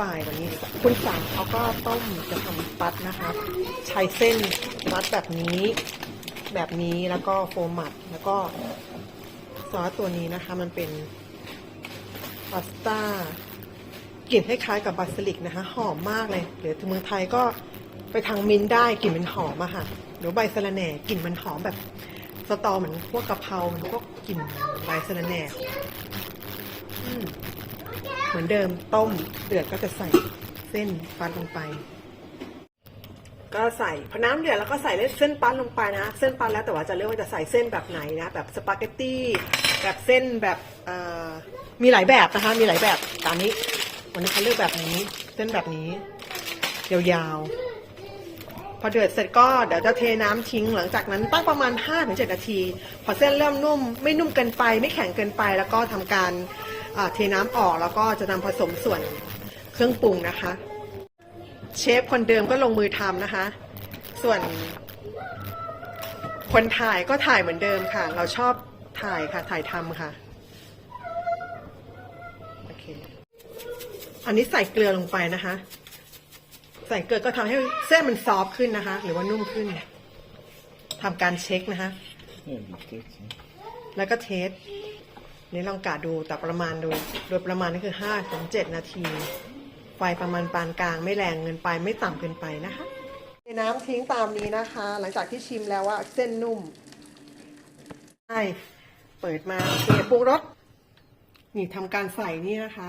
บ่ายกว่านี้ คุณสามเขาก็ต้มจะทำปัดนะคะ ใช้เส้นมัดแบบนี้ แบบนี้แล้วก็โฟมัดแล้วก็ซอสตัวนี้นะคะ มันเป็นพาสต้ากลิ่นคล้ายๆกับบาซิลิกนะคะ หอมมากเลยเดี๋ยวถึงเมืองไทยก็ไปทางมินได้กลิ่นมันหอมอะค่ะเดี๋ยวใบสะระแหน่กลิ่นมันหอมแบบสตอเหมือนพวกกะเพราเหมือนพวกกลิ่นใบสะระแหน่อืม เหมือนเดิมต้มเดือดก็จะใส่เส้นฟันลงไป ก็ใส่พอน้ำเดือดแล้วก็ใส่เส้นปั้นลงไปนะ เส้นปั้นแล้วแต่ว่าจะเลือกว่าจะใส่เส้นแบบไหนนะ แบบสปาเกตตี้แบบเส้นแบบมีหลายแบบนะคะ มีหลายแบบตามนี้ วันนี้เขาเลือกแบบนี้ เส้นแบบนี้ ยาวๆ พอเดือดเสร็จก็เดี๋ยวจะเทน้ำทิ้ง หลังจากนั้นตั้งประมาณ5-7นาที พอเส้นเริ่มนุ่ม ไม่นุ่มเกินไป ไม่แข็งเกินไป แล้วก็ทำการ เทน้ำออกแล้วก็จะนำผสมส่วนเครื่องปรุงนะคะ เชฟคนเดิมก็ลงมือทำนะคะ ส่วนคนถ่ายก็ถ่ายเหมือนเดิมค่ะ เราชอบถ่ายค่ะ ถ่ายทำค่ะโอเคอันนี้ใส่เกลือลงไปนะคะ ใส่เกลือก็ทำให้เส้นมันซอฟต์ขึ้นนะคะ หรือว่านุ่มขึ้นทำการเช็คนะคะ Yeah, you take some. แล้วก็เทส นี่ลองกะดูแต่ประมาณดูโดยประมาณนี่คือห้าถึงเจ็ดนาที ไฟประมาณปานกลางไม่แรงเกินไปไม่ต่ำเกินไปนะคะเทน้ำทิ้งตามนี้นะคะ หลังจากที่ชิมแล้วว่าเส้นนุ่มใช่เปิดมาโอเคปรุงรสนี่ทำการใส่นี่นะคะ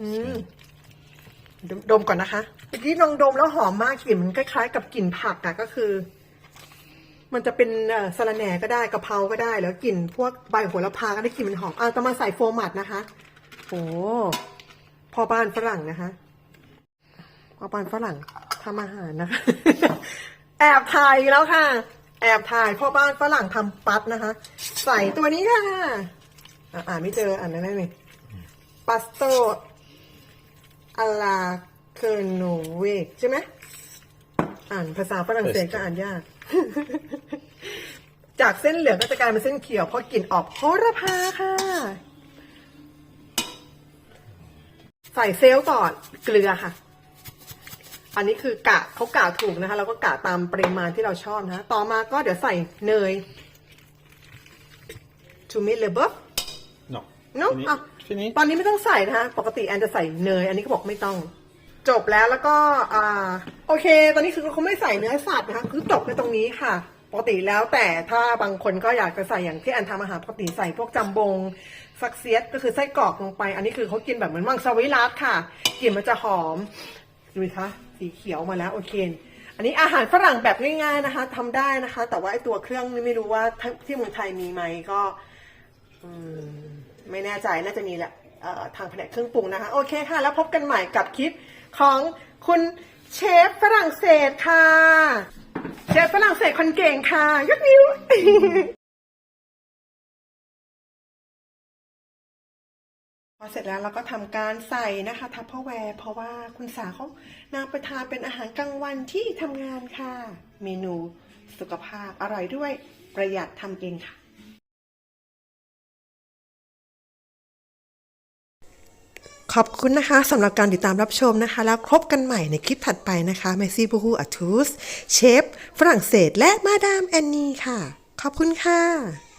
อืมด,ดมก่อนนะคะเมื่อกี้ลองดมแล้วหอมมากกลิ่นมันคล้ายๆ กับกลิ่นผักอะก็คือ มันจะเป็นสะระแหน่ก็ได้กะเพราก็ได้ แล้วกลิ่นพวกใบโหระพาก็ได้กลิ่นมันหอมอะต้องมาใส่โฟมัดนะคะโอ้พ่อบ้านฝรั่งนะคะพ่อบ้านฝรั่งทำอาหารนะคะ แอบถ่ายแล้วค่ะ แอบถ่ายพ่อบ้านฝรั่งทำปัดนะคะ ใส่ตัวนี้ค่ะอ่านไม่เจออ่านได้ไหมปัสโตอาลาเคโนเวกใช่ไหมอ่านภาษาฝรั่งเศสก็อ่านยาก จากเส้นเหลืองก็จะกลายเป็นเส้นเขียวเพราะกลิ่นออกโหระพาค่ะ ใส่เซลล์ก่อนเกลือค่ะ อันนี้คือกะเขากะถูกนะคะ แล้วก็กะตามปริมาณที่เราชอบนะคะต่อมาก็เดี๋ยวใส่เนย to meet the buff No. เนาะ Fini- อะ Fini? ตอนนี้ไม่ต้องใส่นะคะ ปกติแอนจะใส่เนย อันนี้ก็บอกไม่ต้อง จบแล้วแล้วก็อ่าโอเค ตอนนี้คือเขาไม่ใส่เนื้อสัตว์นะคะคือจบในตรงนี้ค่ะปกติแล้วแต่ถ้าบางคนก็อยากจะใส่อย่างที่แอนทำอาหารปกติใส่พวกจัมบงซักเซียสก็คือไส้กรอกลงไป อันนี้คือเขากินแบบเหมือนมังสวิรัตค่ะกลิ่นมันจะหอมดูคะสีเขียวมาแล้วโอเค อันนี้อาหารฝรั่งแบบง่ายๆนะคะทำได้นะคะ แต่ว่าไอตัวเครื่องนี่ไม่รู้ว่าที่เมืองไทยมีไหมก็อไม่แน่ใจน่าจะมีแหละทางแผนกเครื่องปรุงนะคะ โอเคค่ะ แล้วพบกันใหม่กับคลิป ของคุณเชฟฝรั่งเศสค่ะ เชฟฝรั่งเศสคนเก่งค่ะ ยกนิ้วพอเสร็จแล้วเราก็ทำการใส่นะคะทัพเพอร์แวร์เพราะว่าคุณสาเขานำไปทานเป็นอาหารกลางวันที่ทำงานค่ะ เมนูสุขภาพอร่อยด้วยประหยัดทำเองค่ะ ขอบคุณนะคะสำหรับการติดตามรับชมนะคะ แล้วพบกันใหม่ในคลิปถัดไปนะคะเมซี่บูฮูอัตูสเชฟฝรั่งเศสและมาดามแอนนี่ค่ะ ขอบคุณค่ะ